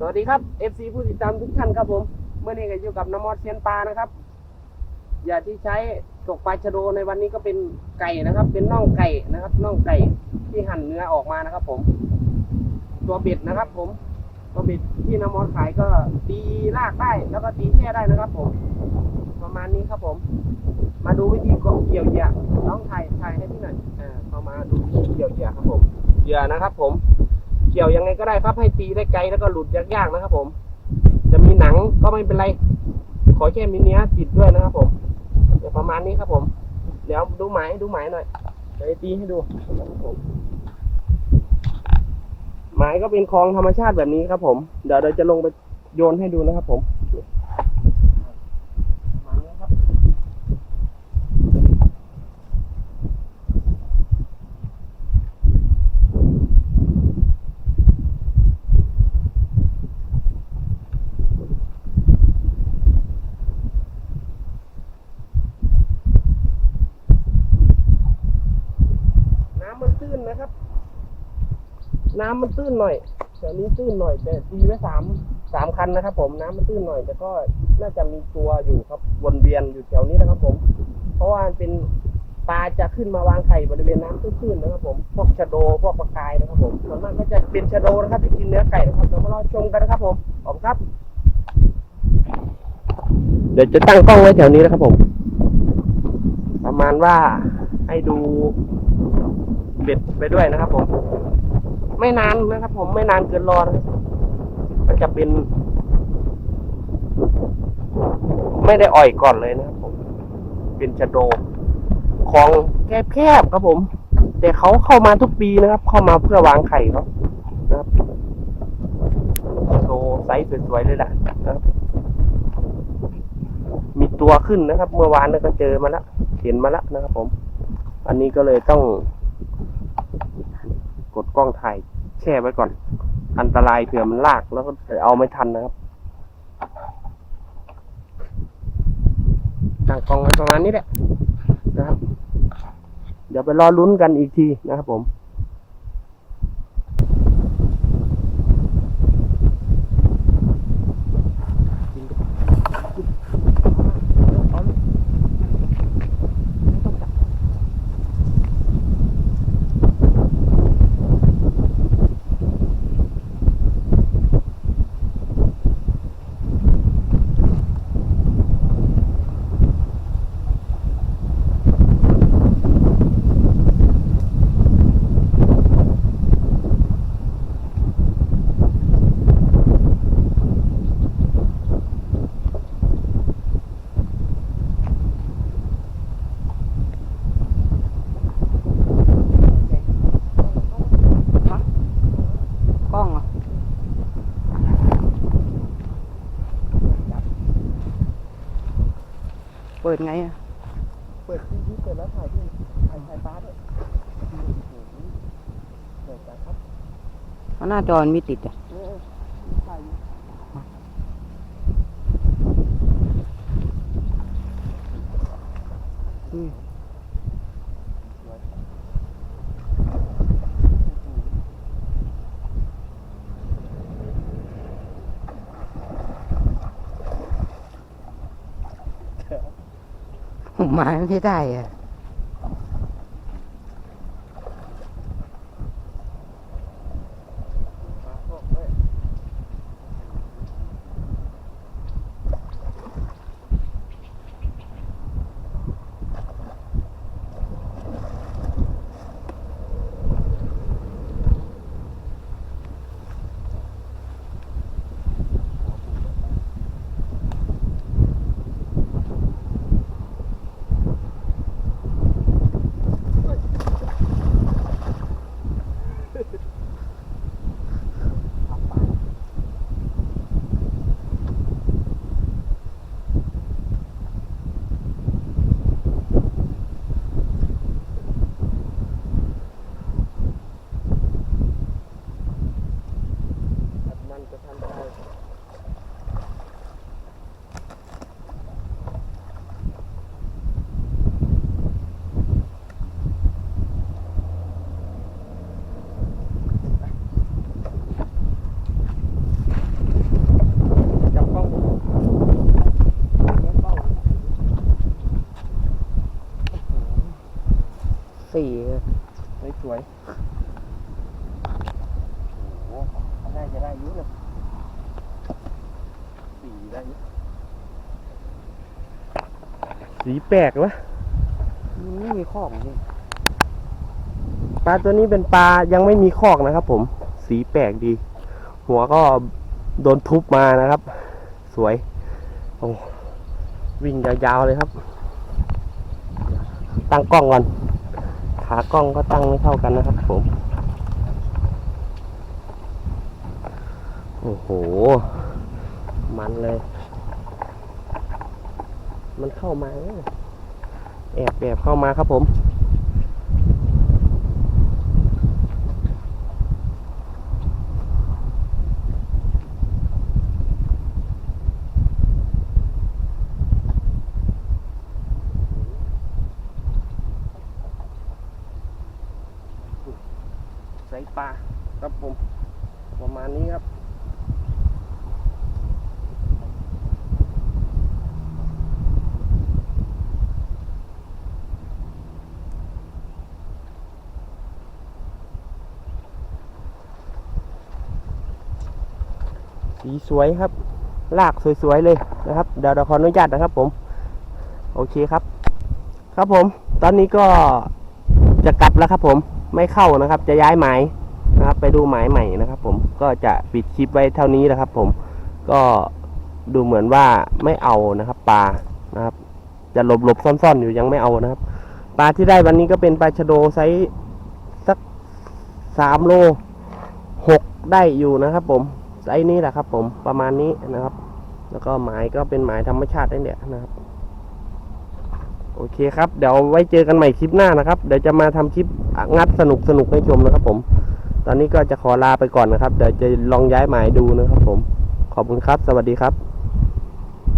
สวัสดีครับ FC ผู้ติดตามทุกท่านครับผม เมื่อนี้ก็อยู่กับน้ำมอดเซียนปลานะครับอย่าที่ใช้ตกปลาชะโดในวันนี้ก็เป็นไก่นะครับ เป็นน่องไก่นะครับน่องไก่ที่หั่นเนื้อออกมานะครับ ผม ตัวเบ็ดนะครับ ผมตัวเบ็ดที่น้ำมอดขายก็ตีลากได้แล้วก็ตีแช่ได้นะครับ ผม ประมาณนี้ครับผม มาดูวิธีเกาะเกี่ยวเหยื่อน้องถ่ายถ่ายให้พี่หน่อยอ่าเข้ามาดูวิธีเกี่ยวเหยื่อครับผมเหยื่อนะครับ ผม เกี่ยวยังไงก็ได้ครับ ให้ตีได้ไกลแล้วก็หลุดยากๆนะครับ ผม จะมีหนังก็ไม่เป็นไร ขอแค่มีเนื้อติดด้วยนะครับ ผมเดี๋ยวประมาณนี้ครับผม เดี๋ยวดูหมายดูหมายหน่อยเดี๋ยวตีให้ดูไมหมายก็เป็นคลองธรรมชาติแบบนี้ครับ ผม เดี๋ยวเราจะลงไปโยนให้ดูนะครับ ผมประมาณนี้ครับ น้ำมันตื้นนะครับ น้ำมันตื้นหน่อยแถวนี้ตื้นหน่อย แต่ตีไว้สามสามคันนะครับ ผมน้ำมันตื้นหน่อย แต่ก็น่าจะมีตัวอยู่ครับวนเวียนอยู่แถวนี้นะครับ ผม เพราะว่าเป็นปลาจะขึ้นมาวางไข่บริเวณน้ำตื้นๆนะครับ ผม พวกชะโด พวกปลากายนะครับ ผมส่วนมากก็จะเป็นชะโดนะครับที่กินเนื้อไก่นะครับเดี๋ยวมารอชมกันนะครับ ผมขอบครับ เดี๋ยวจะตั้งกล้องไว้แถวนี้นะครับ ผม ประมาณว่าให้ดูเบ็ดไปด้วยนะครับ ผม ไม่นานนะครับ ผมไม่นานเกินรอนะครับก็จะเป็น ไม่ได้อ่อยก่อนเลยนะครับผม เป็นชะโดของแคบๆครับผม แต่เขาเข้ามาทุกปีนะครับ เข้ามาเพื่อวางไข่เขานะครับชะโดไซส์สวยๆเลยแหละนะครับมีตัวขึ้นนะครับ เมื่อวานนี่ยก็เจอมาแล้วเห็นมาแล้วนะครับผม อันนี้ก็เลยต้อง ดกล้องถ่ายแช่ไว้ก่อน อันตรายเผื่อมันลากแล้วก็เอาไม่ทันนะครับตั้งกล้องไว้ประมาณนี้แหละนะครับ เดี๋ยวไปรอลุ้นกันอีกทีนะครับผม ปิดไงอะเปิดที่เปิดแล้วถ่ายที่ถ่ายถ่ายฟ้าด้วยเปิดแต่ครับเพราะหน้าจอมันมีติดอะ เออถ่ายอยู่ อืม ผมมาไม่ได้อะ ฟ้าพวกด้วย อ จะได้อยุ่นะสี่ ได้อยู่สีแปลกวะมันไม่มีข้องนี่ปลาตัวนี้เป็นปลายังไม่มีคอกนะครับ ผม สีแปลกดี หัวก็โดนทุบมานะครับ สวย โอ้วิ่งยาวๆเลยครับ ตั้งกล้องก่อน ขากล้องก็ตั้งไม่เท่ากันนะครับ ผม โอ้โห มันเลย มันเข้ามา แอบแอบเข้ามาครับผม ใส่ปลาครับผม ประมาณนี้ครับ สีสวยครับลากสวยๆเลยนะครับเดี๋ยวเราขออนุญาตนะครับ ผม โอเคครับ ครับผม ตอนนี้ก็จะกลับแล้วครับ ผมไม่เข้านะครับ จะย้ายหมายนะครับ ไปดูหมายใหม่นะครับ ผมก็จะปิดคลิปไว้เท่านี้นะครับ ผมก็ดูเหมือนว่าไม่เอานะครับปลานะครับ จะหลบหลบๆซ่อนๆอยู่ยังไม่เอานะครับ ปลาที่ได้วันนี้ก็เป็นปลาชะโดไซส์สักสามโลหกได้อยู่นะครับ ผม ไซส์นี้แหละครับ ผมประมาณนี้นะครับ แล้วก็หมายก็เป็นหมายธรรมชาติได้เนี่ยนะครับ โอเคครับ เดี๋ยวไว้เจอกันใหม่คลิปหน้านะครับ เดี๋ยวจะมาทำคลิปงัดสนุกสนุกให้ชมนะครับ ผม ตอนนี้ก็จะขอลาไปก่อนนะครับ เดี๋ยวจะลองย้ายหมายดูนะครับ ผม ขอบคุณครับ สวัสดีครับ